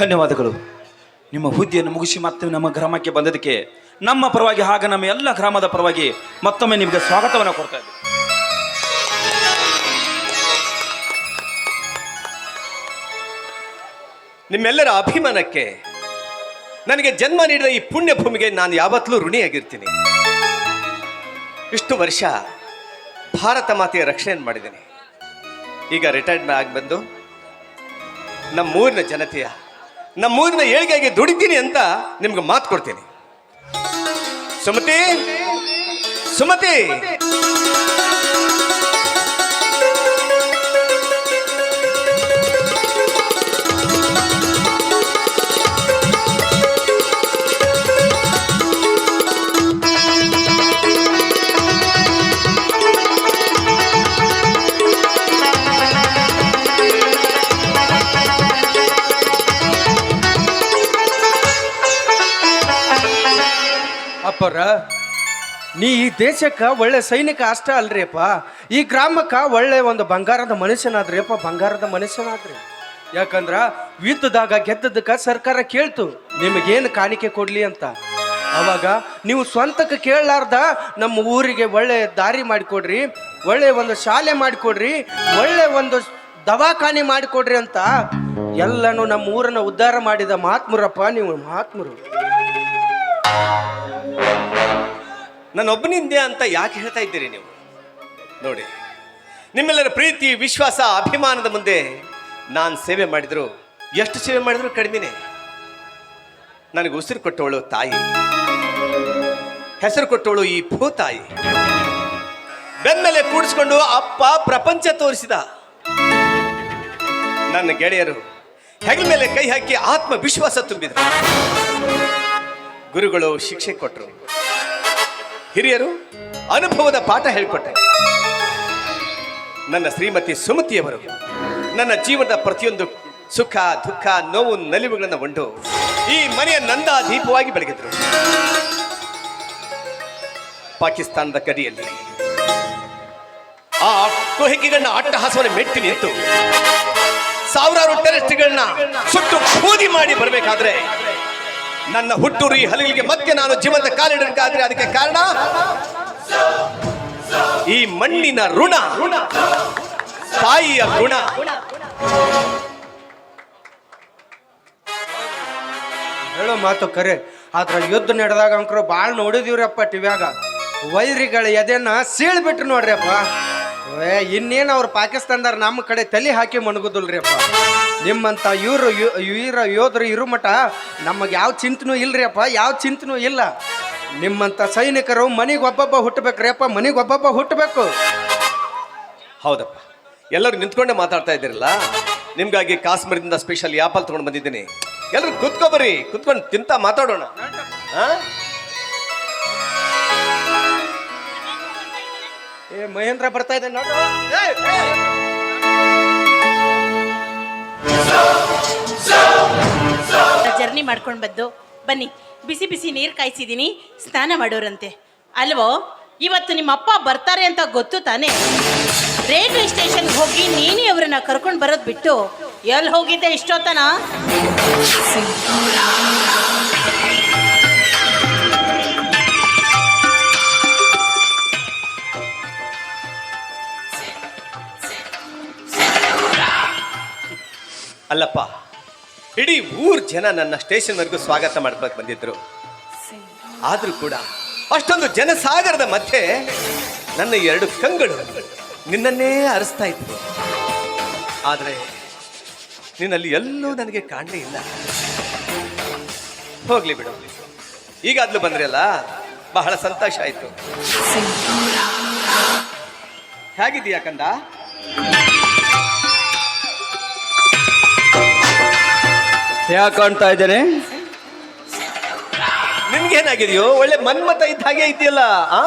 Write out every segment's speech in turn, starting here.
ಧನ್ಯವಾದಗಳು. ನಿಮ್ಮ ಹುದ್ದೆಯನ್ನು ಮುಗಿಸಿ ಮತ್ತೆ ನಮ್ಮ ಗ್ರಾಮಕ್ಕೆ ಬಂದದಕ್ಕೆ ನಮ್ಮ ಪರವಾಗಿ ಹಾಗೆ ನಮ್ಮ ಎಲ್ಲ ಗ್ರಾಮದ ಪರವಾಗಿ ಮತ್ತೊಮ್ಮೆ ನಿಮಗೆ ಸ್ವಾಗತವನ್ನು ಕೊಡ್ತಾ ಇದ್ದೀವಿ ನಿಮ್ಮೆಲ್ಲರ ಅಭಿಮಾನಕ್ಕೆ ನನಗೆ ಜನ್ಮ ನೀಡಿದ ಈ ಪುಣ್ಯ ಭೂಮಿಗೆ ನಾನು ಯಾವತ್ತಲೂ ಋಣಿಯಾಗಿರ್ತೀನಿ. ಇಷ್ಟು ವರ್ಷ ಭಾರತ ಮಾತೆಯ ರಕ್ಷಣೆ ಮಾಡಿದ್ದೀನಿ. ಈಗ ರಿಟೈರ್ಡ್ ಆಗಿ ಬಂದು ನಮ್ಮೂರಿನ ಜನತೆಯ ನಮ್ಮೂರಿನ ಏಳಿಗೆಗೆ ದುಡಿತೀನಿ ಅಂತ ನಿಮ್ಗೆ ಮಾತು ಕೊಡ್ತೀನಿ. ಸುಮತಿ ಸುಮತಿ. ಅಪ್ಪರ, ನೀ ಈ ದೇಶಕ್ಕೆ ಒಳ್ಳೆ ಸೈನಿಕ ಅಷ್ಟ ಅಲ್ರಿಯಪ್ಪ. ಈ ಗ್ರಾಮಕ್ಕೆ ಒಳ್ಳೆ ಒಂದು ಬಂಗಾರದ ಮನುಷ್ಯನಾದ್ರಿಪ್ಪ ಬಂಗಾರದ ಮನುಷ್ಯನಾದ್ರಿ. ಯಾಕಂದ್ರ ಯುದ್ಧದಾಗ ಗೆದ್ದದಕ್ಕ ಸರ್ಕಾರ ಕೇಳ್ತು, ನಿಮಗೇನು ಕಾಣಿಕೆ ಕೊಡ್ಲಿ ಅಂತ. ಅವಾಗ ನೀವು ಸ್ವಂತಕ್ಕೆ ಕೇಳಲಾರ್ದ, ನಮ್ಮ ಊರಿಗೆ ಒಳ್ಳೆ ದಾರಿ ಮಾಡಿಕೊಡ್ರಿ, ಒಳ್ಳೆ ಒಂದು ಶಾಲೆ ಮಾಡಿಕೊಡ್ರಿ, ಒಳ್ಳೆ ಒಂದು ದವಾಖಾನೆ ಮಾಡಿಕೊಡ್ರಿ ಅಂತ. ಎಲ್ಲನೂ ನಮ್ಮ ಊರನ್ನ ಉದ್ಧಾರ ಮಾಡಿದ ಮಹಾತ್ಮರಪ್ಪ ನೀವು ಮಹಾತ್ಮರು. ನನ್ನೊಬ್ಬನಿಂದೆ ಅಂತ ಯಾಕೆ ಹೇಳ್ತಾ ಇದ್ದೀರಿ ನೀವು? ನೋಡಿ, ನಿಮ್ಮೆಲ್ಲರ ಪ್ರೀತಿ, ವಿಶ್ವಾಸ, ಅಭಿಮಾನದ ಮುಂದೆ ನಾನು ಸೇವೆ ಮಾಡಿದ್ರು. ಎಷ್ಟು ಸೇವೆ ಮಾಡಿದ್ರು ಕಡಿಮೆನೆ? ನನಗೆ ಉಸಿರು ಕೊಟ್ಟವಳು ತಾಯಿ. ಹೆಸರು ಕೊಟ್ಟವಳು ಈ ಭೂತಾಯಿ. ಬೆನ್ಮೇಲೆ ಕೂಡಿಸ್ಕೊಂಡು ಅಪ್ಪ ಪ್ರಪಂಚ ತೋರಿಸಿದ. ನನ್ನ ಗೆಳೆಯರು ಹೆಗಲ ಮೇಲೆ ಕೈ ಹಾಕಿ ಆತ್ಮವಿಶ್ವಾಸ ತುಂಬಿದರು. ಗುರುಗಳು ಶಿಕ್ಷೆ ಕೊಟ್ಟರು ಹಿರಿಯರು, ಅನುಭವದ ಪಾಠ ಹೇಳಿಕೊಟ್ಟರು ನನ್ನ ಶ್ರೀಮತಿ ಸುಮತಿಯವರು, ನನ್ನ ಜೀವನದ ಪ್ರತಿಯೊಂದು ಸುಖ, ದುಃಖ, ನೋವು, ನಲಿವುಗಳನ್ನು ಒಂಡು ಈ ಮನೆಯ ನಂದ ದೀಪವಾಗಿ ಬೆಳಗಿದ್ರು. ಪಾಕಿಸ್ತಾನದ ಗಡಿಯಲ್ಲಿ ಆ ಕೊಹಿಕೆಗಳನ್ನ ಅಟ್ಟಹಾಸವನ್ನು ಮೆಟ್ಟಿ ನಿಂತು ಸಾವಿರಾರು ಟೆರರಿಸ್ಟ್ಗಳನ್ನ ಸುಟ್ಟು ಖೂದಿ ಮಾಡಿ ಬರಬೇಕಾದ್ರೆ ನನ್ನ ಹುಟ್ಟುರಿ ಹಲಗಿಗೆ ಮತ್ತೆ ನಾನು ಜೀವಂತ ಕಾಲಿಡಬೇಕಾದ್ರೆ ಅದಕ್ಕೆ ಕಾರಣ? ಈ ಮಣ್ಣಿನ ಋಣ. ತಾಯಿಯ ಋಣ. ಹೇಳೋ ಮಾತು ಕರೆ. ಆದ್ರೆ ಯುದ್ಧ ನಡೆದಾಗ ಅಂಕರು ಭಾಳ ನೋಡಿದೀವ್ರಪ್ಪ ಟಿವ್ಯಾಗ. ವೈರಿಗಳ ಎದೆನ ಸೀಳ್ಬಿಟ್ರು ನೋಡ್ರಿ ಅಪ್ಪ ಇನ್ನೇನು ಅವ್ರು ಪಾಕಿಸ್ತಾನದಾರ ನಮ್ಮ ಕಡೆ ತಲೆ ಹಾಕಿ ಮಣಗುದಿಲ್ರಿ ಅಪ್ಪ ನಿಮ್ಮಂತ ಇವರು ವೀರ ಯೋಧರು ಇರು ಮಠ ನಮಗೆ ಯಾವ ಚಿಂತನೂ ಇಲ್ರಿ ಅಪ್ಪ ಯಾವ ಚಿಂತನೂ ಇಲ್ಲ. ನಿಮ್ಮಂತ ಸೈನಿಕರು ಮನೆಗೆ ಒಬ್ಬೊಬ್ಬ ಹುಟ್ಟಬೇಕ್ರಿ ಅಪ್ಪ ಮನೆಗೆ ಒಬ್ಬೊಬ್ಬ ಹುಟ್ಟಬೇಕು. ಹೌದಪ್ಪ. ಎಲ್ಲರೂ ನಿಂತ್ಕೊಂಡೇ ಮಾತಾಡ್ತಾ ಇದ್ದೀರಲ್ಲ? ನಿಮ್ಗಾಗಿ ಕಾಶ್ಮೀರದಿಂದ ಸ್ಪೆಷಲ್ ಆಪಲ್ ತೊಗೊಂಡು ಬಂದಿದ್ದೀನಿ. ಎಲ್ಲರೂ ಕುತ್ಕೊಬರಿ ಕುತ್ಕೊಂಡು ತಿಂತ ಮಾತಾಡೋಣ? ಏ ಮಹೇಂದ್ರ ಬರ್ತಾ ಇದ್ದಾನೆ ನೋಡು. ಜರ್ನಿ ಮಾಡ್ಕೊಂಡು ಬಂದು, ಬನ್ನಿ, ಬಿಸಿ ಬಿಸಿ ನೀರು ಕಾಯಿಸಿದ್ದೀನಿ ಸ್ನಾನ ಮಾಡೋರಂತೆ. ಅಲ್ವೋ, ಇವತ್ತು ನಿಮ್ಮ ಅಪ್ಪ ಬರ್ತಾರೆ ಅಂತ ಗೊತ್ತು ತಾನೇ? ರೈಲ್ವೆ ಸ್ಟೇಷನ್ಗೆ ಹೋಗಿ ನೀನೇ ಅವ್ರನ್ನ ಕರ್ಕೊಂಡು ಬರೋದು ಬಿಟ್ಟು ಎಲ್ಲಿ ಹೋಗಿದ್ದೆ ಇಷ್ಟೊತ್ತನ? ಅಲ್ಲಪ್ಪ ಇಡೀ ಊರ್ ಜನ ನನ್ನ ಸ್ಟೇಷನ್ವರೆಗೂ ಸ್ವಾಗತ ಮಾಡ್ಬೇಕು ಬಂದಿದ್ರು. ಆದರೂ ಕೂಡ ಅಷ್ಟೊಂದು ಜನಸಾಗರದ ಮಧ್ಯೆ ನನ್ನ ಎರಡು ಕಂಗಳು ನಿನ್ನನ್ನೇ ಅರಸ್ತಾ ಇದ್ರು ಆದ್ರೆ ನಿನ್ನಲ್ಲಿ ಎಲ್ಲೂ ನನಗೆ ಕಾಣಲೇ ಇಲ್ಲ. ಹೋಗ್ಲಿ ಬಿಡು. ಈಗಾದ್ಲೂ ಬಂದ್ರಲ್ಲ ಬಹಳ ಸಂತೋಷ ಆಯ್ತು. ಹೇಗಿದೀಯಾ ಕಂದ? ಯಾಕೆ ಕಾಣ್ತಾ ಇದ್ದೇನೆ? ನಿಮ್ಗೇನಾಗಿದೆಯೋ? ಒಳ್ಳೆ ಮನ್ಮತ ಇದ್ದ ಹಾಗೆ ಇದೆಯಲ್ಲ ಆ?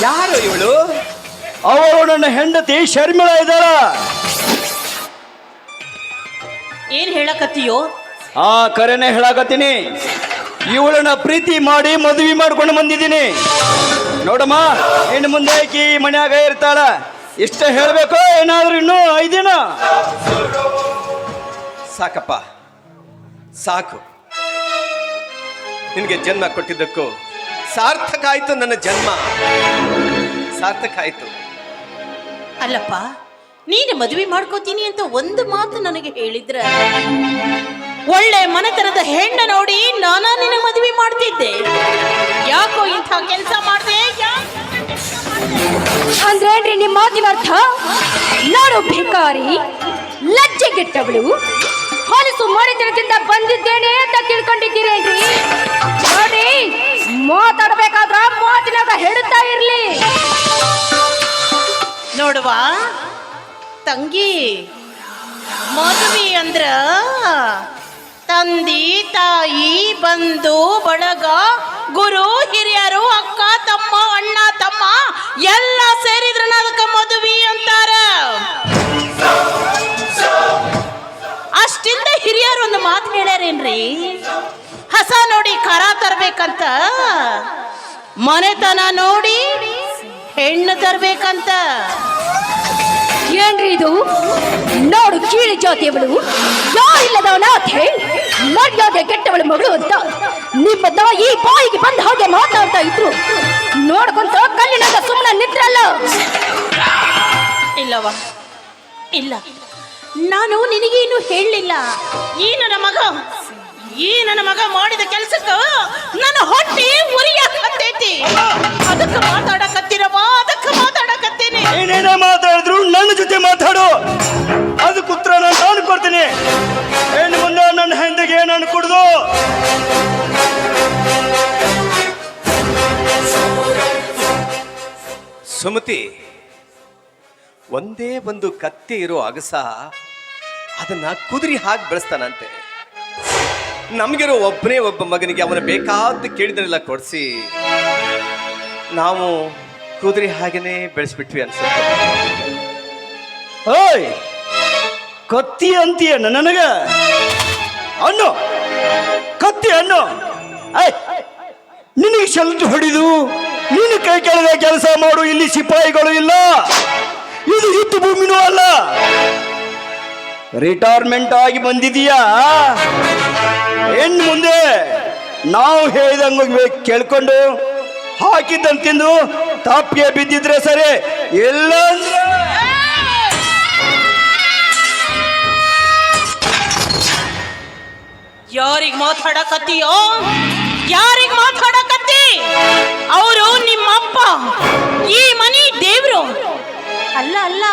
ಯಾರು ಇವಳು? ಅವಳು ನನ್ನ ಹೆಂಡತಿ ಶರ್ಮಿಳ ಇದ್ದಾಳ. ಏನು ಹೇಳಕತ್ತೀಯೋ? ಆ ಕರೆನೆ ಹೇಳಾಕತ್ತೀನಿ. ಇವಳನ್ನ ಪ್ರೀತಿ ಮಾಡಿ ಮದುವೆ ಮಾಡ್ಕೊಂಡು ಬಂದಿದ್ದೀನಿ. ನೋಡಮ್ಮ ಇನ್ನು ಮುಂದೆ ಆಕಿ ಮನ್ಯಾಗ ಇರ್ತಾಳ. ಇಷ್ಟ ಹೇಳ್ಬೇಕು, ಏನಾದ್ರೂ ಇನ್ನೂ ಐದಿನ ಸಾಕಪ್ಪ, ಸಾಕು. ನಿನಗೆ ಜನ್ಮ ಕೊಟ್ಟಿದ್ದಕ್ಕೂ ಸಾರ್ಥಕ ಆಯ್ತು ನನ್ನ ಜನ್ಮ. ಸಾರ್ಥಕ ಆಯ್ತು. ಅಲ್ಲಪ್ಪ, ನೀನು ಮದುವೆ ಮಾಡ್ಕೋತೀನಿ ಅಂತ ಒಂದು ಮಾತು ನನಗೆ ಹೇಳಿದ್ರ, ಒಳ್ಳೆ ಮನೆತನದ ಹೆಣ್ಣ ನೋಡಿ ನಾನಾ ನಿನ್ನ ಮದುವೆ ಮಾಡ್ತಿದ್ದೆ. ಯಾಕೋ ಇಂಥ ಕೆಲಸ ಮಾಡಿದೆ? ಅಂದ್ರೇನ್ರಿ ನಿಮ್ಮ ಮಾತಿನ ಅರ್ಥ ನಾನು ಭಿಕಾರಿ, ಲಜ್ಜೆಗೆಟ್ಟವಳು. ಹೊಲಸು ಮಾಡಿದ್ರದಿಂದ ಬಂದಿದ್ದೇನೆ ಅಂತ ತಿಳ್ಕೊಂಡಿದ್ದೀರೇನ್ರಿ? ನೋಡಿ, ಮಾತಾಡ್ಬೇಕಾದ್ರ ಮಾತಿನಾಗ ಹೇಳುತ್ತಾ ಇರ್ಲಿ. ನೋಡುವ, ತಂಗಿ, ಮದುವೆ ಅಂದ್ರ ತಂದಿ, ತಾಯಿ, ಬಂಧು, ಬಳಗ, ಗುರು, ಹಿರಿಯರು, ಅಕ್ಕ ಅಣ್ಣ, ತಮ್ಮ ಎಲ್ಲ ಸೇರಿದ್ರ ಅದಕ್ಕೆ ಮದುವೆ ಅಂತಾರ. ಅಷ್ಟಿಂದ ಹಿರಿಯರು ಒಂದು ಮಾತು ಹೇಳ್ಯಾರೇನ್ರಿ? ಹಸ ನೋಡಿ ಕರ ತರ್ಬೇಕಂತ, ಮನೆತನ ನೋಡಿ ಹೆಣ್ಣು ತರ್ಬೇಕಂತ. ಏನ್ರಿ ಇದು? ನೋಡು ಕೀಳಿ ಜಾತಿಯವಳು ಯಾರಿಲ್ಲದವನ ಹೇಳಿ ಮರ್ಯಾದೆ ಕೆಟ್ಟವಳ ಮಗಳು ಅಂತ. ನಿಮ್ಮ ತಾಯಿ ಬಾಯಿಗೆ ಬಂದ ಹಾಗೆ ಮಾತಾಡ್ತಾ ಇದ್ರು. ಇಲ್ಲ. ನಾನು ನಿನಗೇನು ಹೇಳಲಿಲ್ಲ. ಈ ನನ್ನ ಮಗ ಈ ನನ್ನ ಮಗ ಮಾಡಿದ ಕೆಲಸಕ್ಕೂ ನನ್ನ ಹೊಟ್ಟೆ ಉರಿಯಾಕತ್ತೈತಿ ಅದಕ್ಕೆ ಮಾತಾಡಕತ್ತಿರವ ಅದಕ್ಕೆ ಮಾತಾಡಕತ್ತೀನಿ. ಏನೇನೇ ಮಾತಾಡಿದ್ರು ನನ್ನ ಜೊತೆ ಮಾತಾಡು. ಅದಕ್ಕೆ ಉತ್ತರ ನಾನು ನಾನು ಕೊಡ್ತೀನಿ ಹೆಣ್ಣು ಮುಂದೆ ನನ್ನ ಹೆಂಡಿಗೆ ನಾನು ಕುಡ್ದು? ಸುಮತಿ ಒಂದೇ ಒಂದು ಕತ್ತೆ ಇರೋ ಅಗಸ ಅದನ್ನ ಕುದುರಿ ಹಾಕಿ ಬೆಳೆಸ್ತಾನಂತೆ. ನಮಗಿರೋ ಒಬ್ಬನೇ ಒಬ್ಬ ಮಗನಿಗೆ ಅವನ ಬೇಕಾದ ಕೇಳಿದ್ರೆಲ್ಲ ಕೊಡಿಸಿ ನಾವು ಕುದುರೆ ಹಾಗೇನೆ ಬೆಳೆಸ್ಬಿಟ್ವಿ ಅನ್ಸುತ್ತೆ. ಓಯ್ ಕತ್ತಿ ಅಂತೀಯ ನನಗ? ಅಣ್ಣು, ಕತ್ತಿ ಅಣ್ಣು. ನಿನಗೆ ಶಲ್ಟ್ ಹೊಡಿದು ನೀನು ಕೈ ಕೆಳಗೆ ಕೆಲಸ ಮಾಡು, ಇಲ್ಲಿ ಸಿಪಾಯಿಗಳು ಇಲ್ಲ. ಇದು ಯುದ್ಧ ಭೂಮಿನೂ ಅಲ್ಲ. ರಿಟೈರ್ಮೆಂಟ್ ಆಗಿ ಬಂದಿದೀಯಾ ಹೆಣ್ಣು ಮುಂದೆ ನಾವು ಹೇಳಿದಂಗೆ ಕೇಳ್ಕೊಂಡು ಹಾಕಿದ್ದಂತ ತಿಂದು ತಪ್ಪಿಗೆ ಬಿದ್ದಿದ್ರೆ ಸರಿ. ಎಲ್ಲ ಯಾರಿಗ್ ಮಾತಾಡಕತ್ತೀಯೋ? ಯಾರಿಗ್ ಮಾತಾಡಕತ್ತಿ? ಅವರು ನಿಮ್ಮಪ್ಪ, ಈ ಮನಿ ದೇವ್ರು. ಅಲ್ಲ ಅಲ್ಲ.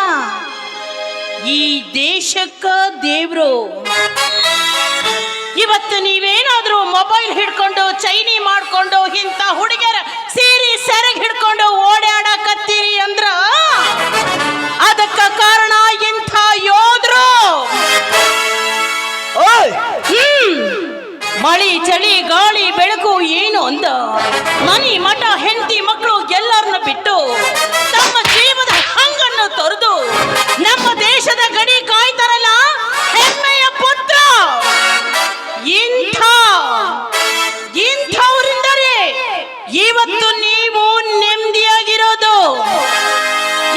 ಈ ದೇಶಕ್ಕ ದೇವ್ರು. ಇವತ್ತು ನೀವೇನಾದ್ರೂ ಮೊಬೈಲ್ ಹಿಡ್ಕೊಂಡು ಚೈನಿ ಮಾಡ್ಕೊಂಡು ಇಂಥ ಹುಡುಗಿಯರ ಸೀರಿ ಸೆರಗ್ ಹಿಡ್ಕೊಂಡು ಓಡಾಡಕತ್ತೀರಿ ಅಂದ್ರ ಅದಕ್ಕ ಕಾರಣ ಇಂಥ ಯೋಧರು ಮಳಿ ಚಳಿ ಗಾಳಿ ಬೆಳಕು ಏನು ಅಂದ? ಮನಿ ಮಠ ಹೆಂಡತಿ ಮಕ್ಕಳು ಎಲ್ಲರನ್ನ ಬಿಟ್ಟು ತಮ್ಮ ತೊರೆದು ನಮ್ಮ ದೇಶದ ಗಡಿ ಕಾಯ್ತಾರಲ್ಲ? ಹೆಮ್ಮೆಯ ಪುತ್ರ! ಇಂಥ, ಇಂಥವರಿಂದಲೇ ಇವತ್ತು ನೀವು ನೆಮ್ಮದಿಯಾಗಿರೋದು.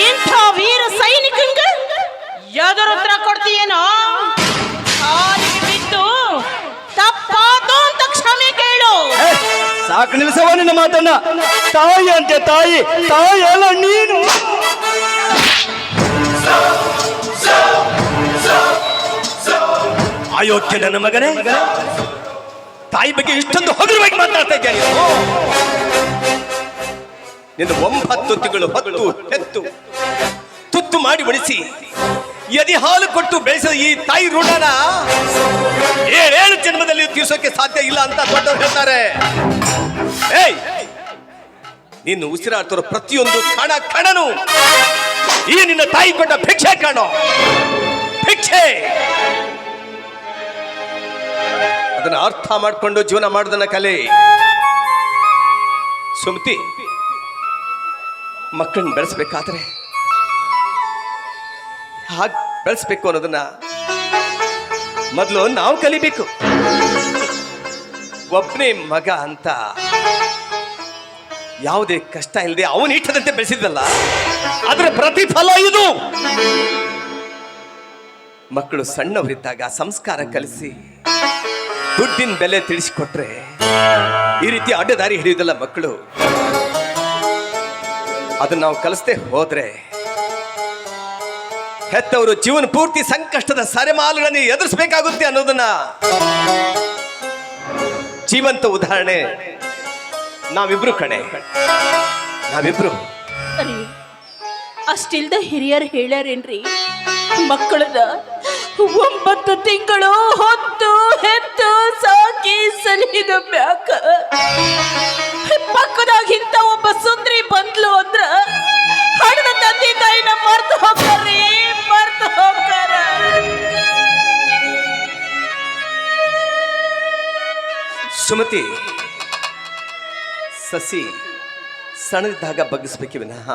ಇಂಥ ವೀರ ಸೈನಿಕಂಗ ಯಾವ್ದಾರ ಉತ್ತರ ಕೊಡ್ತೀಯೇನೋ ಸಾಕು ನಿಲ್ಸವ ನಿನ್ನ ಮಾತನ್ನ. ತಾಯಿ ಅಂತೆ ತಾಯಿ ತಾಯಿ ಅಲ್ಲ ನೀನು. ಅಯೋಗ್ಯ ನನ್ನ ಮಗನೇ. ತಾಯಿ ಬಗ್ಗೆ ಇಷ್ಟೊಂದು ಹಗುರವಾಗಿ ಮಾತಾಡ್ತಾ ಇದ್ಯಾ ನೀನು? ನಿನ್ನ ಒಂಬತ್ತು ತಿಂಗಳು ಹೊತ್ತು ಹೆತ್ತು ತುತ್ತು ಮಾಡಿ ಉಳಿಸಿ ಎದಿ ಹಾಲು ಕೊಟ್ಟು ಬೆಳೆಸಿದ ಈ ತಾಯಿ ಋಣನ ಏಳು ಜನ್ಮದಲ್ಲಿ ತೀರ್ಸೋಕೆ ಸಾಧ್ಯ ಇಲ್ಲ ಅಂತ ದೊಡ್ಡವರು ಹೇಳ್ತಾರೆ. ಏಯ್, ನೀನು ಉಸಿರಾಡ್ತಿರೋ ಪ್ರತಿಯೊಂದು ಕಣ ಕಣನು ಈ ನಿನ್ನ ತಾಯಿ ಕೊಟ್ಟ ಭಿಕ್ಷೆ ಕಾಣೋ. ಭಿಕ್ಷೆ. ಅದನ್ನ ಅರ್ಥ ಮಾಡಿಕೊಂಡು ಜೀವನ ಮಾಡೋದನ್ನ ಕಲೆ. ಸುಮತಿ, ಮಕ್ಕಳನ್ನ ಬೆಳೆಸ್ಬೇಕಾದ್ರೆ ಹಾಗೆ ಬೆಳೆಸ್ಬೇಕು ಅನ್ನೋದನ್ನ ಮೊದಲು ನಾವು ಕಲಿಬೇಕು. ಒಬ್ಬನೇ ಮಗ ಅಂತ ಯಾವುದೇ ಕಷ್ಟ ಇಲ್ಲದೆ ಅವನ ಇಟ್ಟದಂತೆ ಬೆಳೆಸಿದ್ವಲ್ಲ ಅದರ ಪ್ರತಿಫಲ ಇದು. ಮಕ್ಕಳು ಸಣ್ಣವರಿದ್ದಾಗ ಸಂಸ್ಕಾರ ಕಲಿಸಿ ದುಡ್ಡಿನ ಬೆಲೆ ತಿಳಿಸಿಕೊಟ್ರೆ ಈ ರೀತಿ ಅಡ್ಡದಾರಿ ಹಿಡಿಯುವುದಿಲ್ಲ ಮಕ್ಕಳು. ಅದನ್ನ ನಾವು ಕಲಿಸದೆ ಹೋದ್ರೆ ಹೆತ್ತವರು ಜೀವನ ಪೂರ್ತಿ ಸಂಕಷ್ಟದ ಸರೆಮಾಲುಗಳನ್ನು ಎದುರಿಸಬೇಕಾಗುತ್ತೆ ಅನ್ನೋದನ್ನ. ಜೀವಂತ ಉದಾಹರಣೆ. ನಾವಿಬ್ರು ಕಣೆ. ನಾವಿಬ್ರು. ಅರಿ ಅಷ್ಟಿಲ್ದ ಹಿರಿಯರು ಹೇಳ್ಯಾರೇನ್ರಿ? ಮಕ್ಕಳದ ಒಂಬತ್ತು ತಿಂಗಳು ಹೊತ್ತು ಹೆತ್ತು ಸಾಕಿ ಸಲಿದ ಮ್ಯಾಕ. ಪಕ್ಕದಾಗಿಂತ ಒಬ್ಬ ಸುಂದ್ರಿ ಬಂದ್ಲು ಅಂದ್ರ ಹಣದ ತಂದೆ ತಾಯಿನ ಮರ್ತು ಹೋಗ್ತಾರೆ, ಮರ್ತು ಹೋಗ್ತಾರ. ಸುಮತಿ, ಸಸಿ ಸಣ್ಣದಿದ್ದಾಗ ಬಗ್ಗಿಸ್ಬೇಕೆ ವಿನಃ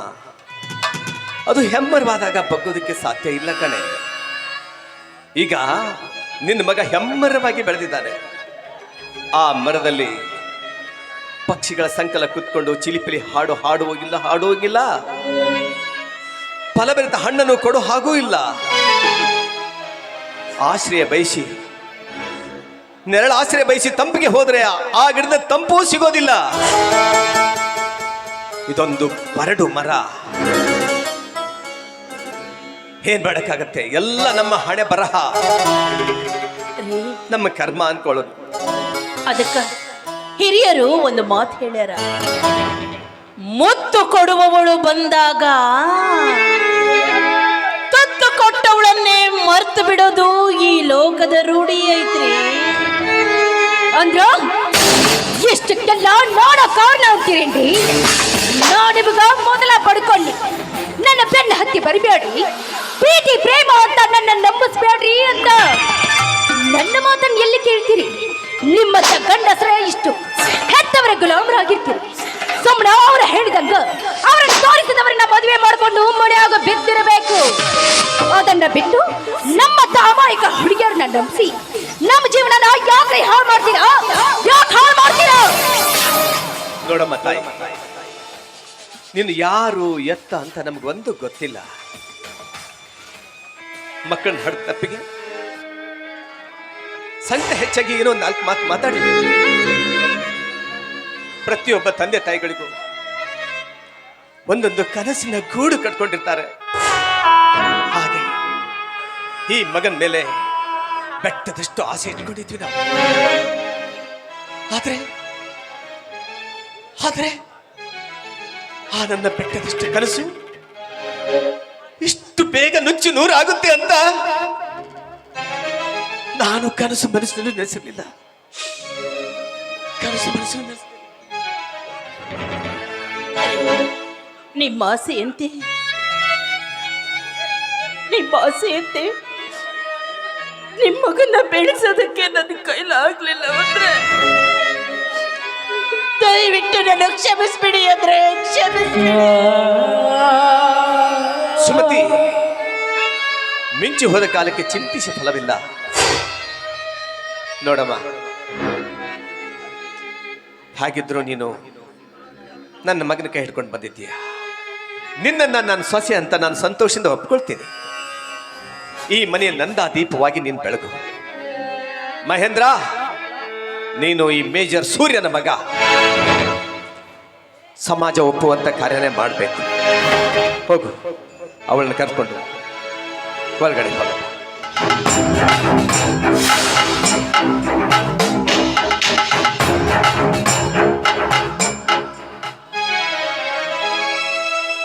ಅದು ಹೆಮ್ಮರವಾದಾಗ ಬಗ್ಗೋದಕ್ಕೆ ಸಾಧ್ಯ ಇಲ್ಲ ಕಣೆ. ಈಗ ನಿನ್ನ ಮಗ ಹೆಮ್ಮರವಾಗಿ ಬೆಳೆದಿದ್ದಾನೆ. ಆ ಮರದಲ್ಲಿ ಪಕ್ಷಿಗಳ ಸಂಕಲ ಕುತ್ಕೊಂಡು ಚಿಲಿಪಿಲಿ ಹಾಡು ಹಾಡುವಾಗಿಲ್ಲ ಹಾಡುವಾಗಿಲ್ಲ ಫಲಭರಿತ ಹಣ್ಣನ್ನು ಕೊಡು ಹಾಗೂ ಇಲ್ಲ. ಆಶ್ರಯ ಬಯಸಿ, ನೆರಳ ಆಶ್ರಯ ಬಯಸಿ ತಂಪಿಗೆ ಹೋದ್ರೆ ಆ ಗಿಡದ ತಂಪು ಸಿಗೋದಿಲ್ಲ. ಇದೊಂದು ಬರಡು ಮರ. ಏನ್ ಮಾಡಕ್ಕಾಗತ್ತೆ ಎಲ್ಲ ನಮ್ಮ ಹಣೆ ಬರಹ. ನಮ್ಮ ಕರ್ಮ ಅನ್ಕೊಳ್ಳೋದು. ಅದಕ್ಕ ಹಿರಿಯರು ಒಂದು ಮಾತು ಹೇಳ್ಯಾರ. ಮುತ್ತು ಕೊಡುವವಳು ಬಂದಾಗ ತುತ್ತು ಕೊಟ್ಟವಳನ್ನೇ ಮರ್ತು ಬಿಡೋದು ಈ ಲೋಕದ ರೂಢಿ ಐತ್ರಿ. ಅಂದ್ರ ಎಷ್ಟಕ್ಕೆಲ್ಲ ನೋಡ ಕಾರಣ ಹೋಗ್ತೀರೇನ್ರಿ ನೋಡಿಬಗ ಮೊದಲ ಪಡ್ಕೊಳ್ಳಿ. ನನ್ನ ಬೆನ್ನ ಹತ್ತಿ ಬರಬೇಡ್ರಿ ಪ್ರೀತಿ, ಪ್ರೇಮ ಅಂತ ನನ್ನ ನಂಬಿಸ್ಬೇಡ್ರಿ ಅಂತ. ನನ್ನ ಮಾತನ್ನ ಎಲ್ಲಿ ಕೇಳ್ತೀರಿ? ನಿಮ್ಮ ಗಂಡಸರ ಇಷ್ಟು ಹೆತ್ತವರ ಗುಲಾಮರಾಗಿರ್ತೀರಿ. ಸುಮ್ಮನೆ ಅವ್ರ ಹೇಳಿದಂಗ ಅವರನ್ನು ತೋರಿಸಿದವರನ್ನ ಮದುವೆ ಮಾಡ್ಕೊಂಡು ಮನೆಯಾಗ ಬಿದ್ದಿರಬೇಕು. ಅದನ್ನ ಬಿಟ್ಟು ನಮ್ಮ ತಾಮಾಯಿಕ ಹುಡುಗಿಯರನ್ನ ನಂಬಿಸಿ ನಮ್ಮ ಜೀವನನ ಯಾಕೆ ಹಾಳು ಮಾಡ್ತೀರಾ? ಯಾಕೆ ಹಾಳು ಮಾಡ್ತೀರಾ? ನೋಡಮ್ಮ ತಾಯಿ ನೀನು ಯಾರು ಎತ್ತ ಅಂತ ನಮಗೊಂದು ಗೊತ್ತಿಲ್ಲ. ಮಕ್ಕಳನ್ನ ಹಡ ತಪ್ಪಿಗೆ. ಸಂತ ಹೆಚ್ಚಾಗಿ ಏನೋ ನಾಲ್ಕು ಮಾತು ಮಾತಾಡಿದೆ. ಪ್ರತಿಯೊಬ್ಬ ತಂದೆ ತಾಯಿಗಳಿಗೂ ಒಂದೊಂದು ಕನಸಿನ ಗೂಡು ಕಟ್ಕೊಂಡಿರ್ತಾರೆ. ಹಾಗೆ ಈ ಮಗನ ಮೇಲೆ ಬೆಟ್ಟದಷ್ಟು ಆಸೆ ಇಟ್ಕೊಂಡಿದ್ವಿ ನಾವು. ಆದ್ರೆ ಆದ್ರೆ ಆ ನನ್ನ ಬೆಟ್ಟದಷ್ಟು ಕನಸು ಇಷ್ಟು ಬೇಗ ನುಚ್ಚು ನೂರಾಗುತ್ತೆ ಅಂತ. ನಾನು ಕನಸು ಮನಸ್ಸಿನಲ್ಲಿ ನೆನೆಸಿರ್ಲಿಲ್ಲ ಕನಸು ಮನಸ್ಸು ನಿಮ್ಮ ಆಸೆಯಂತೆ ನಿಮ್ಮ ಆಸೆಯಂತೆ ನಿಮ್ಮ ಮಗನ ಬೆಳೆಸೋದಕ್ಕೆ ನನ್ನ ಕೈಲಾಗ್ಲಿಲ್ಲ ಅಂದ್ರೆ. ದಯವಿಟ್ಟು ನನ್ನ ಕ್ಷಮಿಸ್ಬಿಡಿ ಅಂದ್ರೆ, ಕ್ಷಮಿಸ್ಬಿಡಿ. ಸುಮತಿ ಮಿಂಚು ಹೋದ ಕಾಲಕ್ಕೆ ಚಿಂತಿಸಿ ಫಲವಿಲ್ಲ. ನೋಡಮ್ಮ, ಹಾಗಿದ್ರು ನೀನು ನನ್ನ ಮಗನ ಕೈ ಹಿಡ್ಕೊಂಡು ಬಂದಿದ್ದೀಯ? ನಿನ್ನನ್ನು ನಾನು ಸೊಸೆ ಅಂತ ನಾನು ಸಂತೋಷದಿಂದ ಒಪ್ಕೊಳ್ತೀನಿ. ಈ ಮನೆಯ ನಂದ ದೀಪವಾಗಿ ನೀನು ಬೆಳಗು. ಮಹೇಂದ್ರ, ನೀನು ಈ ಮೇಜರ್ ಸೂರ್ಯನ ಮಗ. ಸಮಾಜ ಒಪ್ಪುವಂತ ಕಾರ್ಯನೇ ಮಾಡಬೇಕು. ಹೋಗು, ಅವಳನ್ನ ಕರ್ಕೊಂಡು. ಹೋಗ.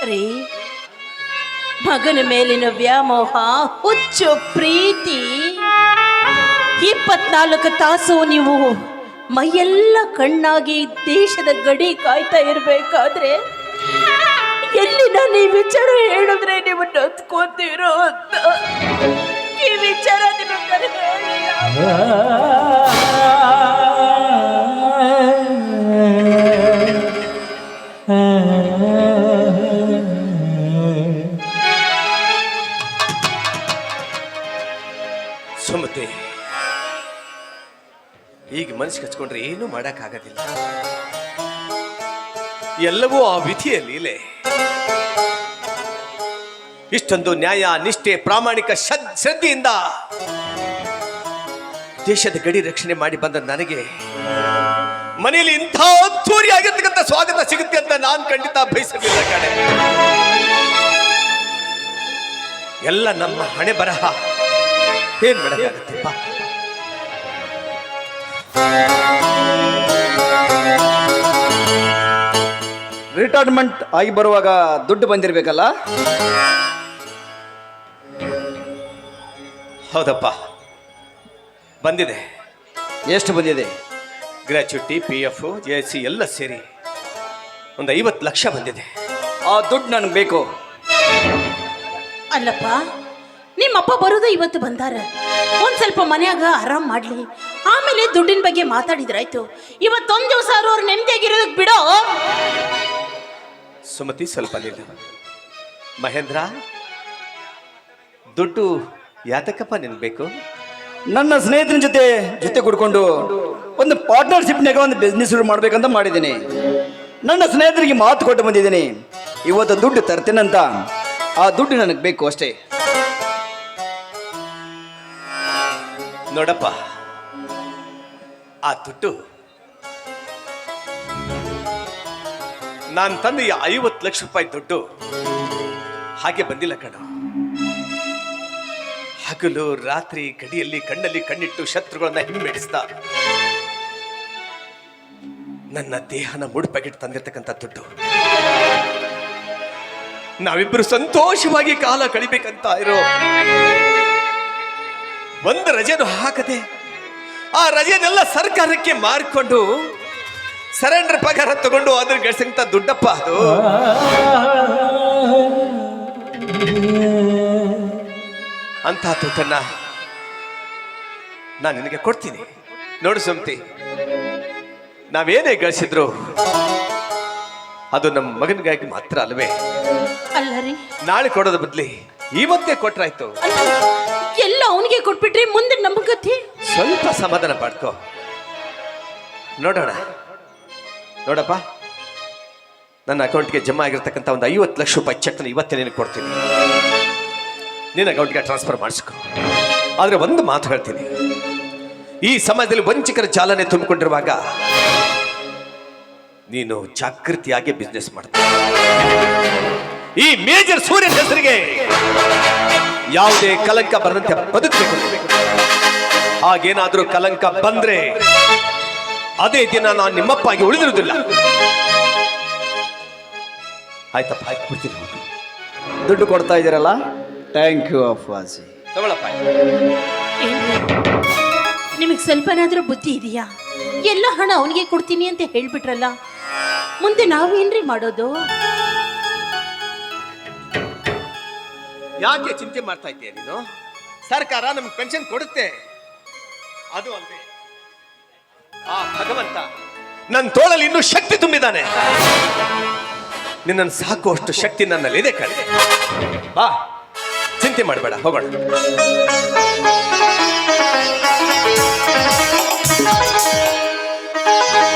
ರೀ, ಮಗನ ಮೇಲಿನ ವ್ಯಾಮೋಹ, ಹುಚ್ಚು, ಪ್ರೀತಿ, ಇಪ್ಪತ್ನಾಲ್ಕು ತಾಸು ನೀವು ಮೈಯೆಲ್ಲ ಕಣ್ಣಾಗಿ ದೇಶದ ಗಡಿ ಕಾಯ್ತಾ ಇರಬೇಕಾದ್ರೆ ಎಲ್ಲಿ ನಾನು ಈ ವಿಚಾರ ಹೇಳಿದ್ರೆ ನೀವು ನೊತ್ಕೋತೀರೋ ಅಂತ. ಈ ವಿಚಾರ ನಿಮಗೆ ಈಗ ಮನಸ್ಸು ಕಚ್ಕೊಂಡ್ರೆ ಏನೂ ಮಾಡೋಕ್ಕಾಗೋದಿಲ್ಲ. ಎಲ್ಲವೂ ಆ ವಿಧಿಯ ಲೀಲೆ. ಇಷ್ಟೊಂದು ನ್ಯಾಯ, ನಿಷ್ಠೆ, ಪ್ರಾಮಾಣಿಕ ಶ್ರದ್- ಶ್ರದ್ಧೆಯಿಂದ ದೇಶದ ಗಡಿ ರಕ್ಷಣೆ ಮಾಡಿ ಬಂದ ನನಗೆ ಮನೆಯಲ್ಲಿ ಇಂಥ ಅದ್ದೂರಿ ಆಗಿರ್ತಕ್ಕಂಥ ಸ್ವಾಗತ ಸಿಗುತ್ತೆ ಅಂತ ನಾನು ಖಂಡಿತ ಬಯಸಲಿಲ್ಲ ಕಡೆ ಎಲ್ಲ ನಮ್ಮ ಹಣೆ ಬರಹ. ಏನ್ ಮಾಡಿ ರಿಟೈರ್ಮೆಂಟ್ ಆಗಿ ಬರುವಾಗ ದುಡ್ಡು ಬಂದಿರಬೇಕಲ್ಲ? ಹೌದಪ್ಪ. ಬಂದಿದೆ. ಎಷ್ಟು ಬಂದಿದೆ? Gratuity P F J C ಎಲ್ಲ ಸೇರಿ ಒಂದು ಐವತ್ತು ಲಕ್ಷ ಬಂದಿದೆ. ಆ ದುಡ್ಡು ನನಗೆ ಬೇಕು. ಅಲ್ಲಪ್ಪ ನಿಮ್ಮಪ್ಪ ಬರೋದು ಇವತ್ತು ಬಂದಾರ. ಒಂದು ಸ್ವಲ್ಪ ಮನೆಯಾಗ ಆರಾಮ್ ಮಾಡಲಿ. ಆಮೇಲೆ ದುಡ್ಡಿನ ಬಗ್ಗೆ ಮಾತಾಡಿದ್ರಾಯ್ತು ಇವತ್ತೊಂದು ದಿವಸ ಅವ್ರು ನೆಮ್ಮದಿಯಾಗಿರೋದಕ್ಕೆ ಬಿಡೋ. ಸುಮತಿ ಸ್ವಲ್ಪ ನಿಲ್ಲ. ಮಹೇಂದ್ರ ದುಡ್ಡು ಯಾತಕ್ಕಪ್ಪ ನಿನ್ಗೆ ಬೇಕು? ನನ್ನ ಸ್ನೇಹಿತನ ಜೊತೆ ಜೊತೆ ಕುಡ್ಕೊಂಡು ಒಂದು ಪಾರ್ಟ್ನರ್ಶಿಪ್ನಾಗ ಒಂದು ಬಿಸ್ನೆಸ್ ಶುರು ಮಾಡ್ಬೇಕಂತ ಮಾಡಿದ್ದೀನಿ. ನನ್ನ ಸ್ನೇಹಿತರಿಗೆ ಮಾತು ಕೊಟ್ಟು ಬಂದಿದ್ದೀನಿ. ಇವತ್ತು ದುಡ್ಡು ತರ್ತೀನಂತ. ಆ ದುಡ್ಡು ನನಗೆ ಬೇಕು ಅಷ್ಟೇ. ನೋಡಪ್ಪ ಆ ದುಡ್ಡು ನಾನು ತಂದೆಯ ಐವತ್ತು ಲಕ್ಷ ರೂಪಾಯಿ ದುಡ್ಡು ಹಾಗೆ ಬಂದಿಲ್ಲ ಕಣ. ಹಗಲು ರಾತ್ರಿ ಗಡಿಯಲ್ಲಿ ಕಣ್ಣಲ್ಲಿ ಕಣ್ಣಿಟ್ಟು ಶತ್ರುಗಳನ್ನ ಹಿಮ್ಮೆಡಿಸ್ತ. ನನ್ನ ದೇಹನ ಮುಡುಪಗಿಟ್ಟು ತಂದಿರ್ತಕ್ಕಂಥ ದುಡ್ಡು. ನಾವಿಬ್ಬರು ಸಂತೋಷವಾಗಿ ಕಾಲ ಕಳಿಬೇಕಂತ ಇರೋ ಒಂದು ರಜೆನು ಹಾಕದೆ ಆ ರಜೆನೆಲ್ಲ ಸರ್ಕಾರಕ್ಕೆ ಮಾರಿಕೊಂಡು ಸರೆಂಡರ್ ಪಗಾರ ತಗೊಂಡು ಅದ್ರ ಗಳಿಸಂತ ದುಡ್ಡಪ್ಪ ಅದು. ಅಂತ ದುಡ್ಡನ್ನ ನಾನು ನಿನಗೆ ಕೊಡ್ತೀನಿ. ನೋಡು ಸುಮ್ತಿ ನಾವೇನೇ ಗಳಿಸಿದ್ರು ಅದು ನಮ್ಮ ಮಗನಿಗಾಗಿ ಮಾತ್ರ ಅಲ್ವೇ? ಅಲ್ಲ ರೀ. ನಾಳೆ ಕೊಡೋದ ಬದ್ಲಿ ಇವತ್ತೇ ಕೊಟ್ರಾಯ್ತು. ಎಲ್ಲ ಅವನಿಗೆ ಕೊಟ್ಬಿಟ್ರಿ ಮುಂದೆ ನಮ್ಮ ಗತಿ? ಸ್ವಲ್ಪ ಸಮಾಧಾನ ಪಡ್ಕೋ ನೋಡೋಣ. ನೋಡಪ್ಪ. ನನ್ನ ಅಕೌಂಟ್ಗೆ ಜಮಾ ಆಗಿರ್ತಕ್ಕಂಥ ಒಂದು ಐವತ್ತು ಲಕ್ಷ ರೂಪಾಯಿ ಚೆಕ್ನ ಇವತ್ತೇ ನಿನಗೆ ಕೊಡ್ತೀನಿ. ನಿನ್ನ ಅಕೌಂಟ್ಗೆ ಟ್ರಾನ್ಸ್ಫರ್ ಮಾಡಿಸ್ಕೊ. ಆದರೆ ಒಂದು ಮಾತು ಹೇಳ್ತೀನಿ. ಈ ಸಮಯದಲ್ಲಿ ವಂಚಕರ ಚಾಲನೆ ತುಂಬಿಕೊಂಡಿರುವಾಗ ನೀನು ಜಾಗೃತಿಯಾಗಿ ಬಿಸ್ನೆಸ್ ಮಾಡ್ತೀನಿ ಈ ಮೇಜರ್ ಸೂರ್ಯನ ಹೆಸರಿಗೆ ಯಾವುದೇ ಕಲಂಕ ಬರದಂತೆ ಬದುಕಬೇಕು. ಹಾಗೇನಾದರೂ ಕಲಂಕ ಬಂದ್ರೆ ಅದೇ ದಿನ ನಾನು ನಿಮ್ಮಪ್ಪಾಗಿ ಉಳಿದಿರುವುದಿಲ್ಲ. ಆಯ್ತಪ್ಪ, ಆಯ್ತು, ಬಿಡ್ತೀನಿ. ದುಡ್ಡು ಕೊಡ್ತಾ ಇದ್ದೀರಲ್ಲ? ಥ್ಯಾಂಕ್ ಯು ಅಪ್ಪಾಜಿ ತಗೊಳಪ್ಪ. ನಿಮಗೆ ಸ್ವಲ್ಪನಾದರೂ ಬುದ್ಧಿ ಇದೆಯಾ? ಎಲ್ಲ ಹಣ ಅವನಿಗೆ ಕೊಡ್ತೀನಿ ಅಂತ ಹೇಳ್ಬಿಟ್ರಲ್ಲ? ಮುಂದೆ ನಾವೇನ್ರಿ ಮಾಡೋದು? ಯಾಕೆ ಚಿಂತೆ ಮಾಡ್ತಾ ಇದ್ದೀಯ ನೀನು? ಸರ್ಕಾರ ನಮ್ಗೆ ಪೆನ್ಷನ್ ಕೊಡುತ್ತೆ. ಅದು ಅಲ್ಲದೆ ಆ ಭಗವಂತ ನನ್ನ ತೋಳಲ್ಲಿ ಇನ್ನೂ ಶಕ್ತಿ ತುಂಬಿದ್ದಾನೆ ನಿನ್ನನ್ನು ಸಾಕುವಷ್ಟು ಶಕ್ತಿ ನನ್ನಲ್ಲಿದೆ ಕಡೆ ಬಾ. ಚಿಂತೆ ಮಾಡಬೇಡ ಹೋಗೋಣ.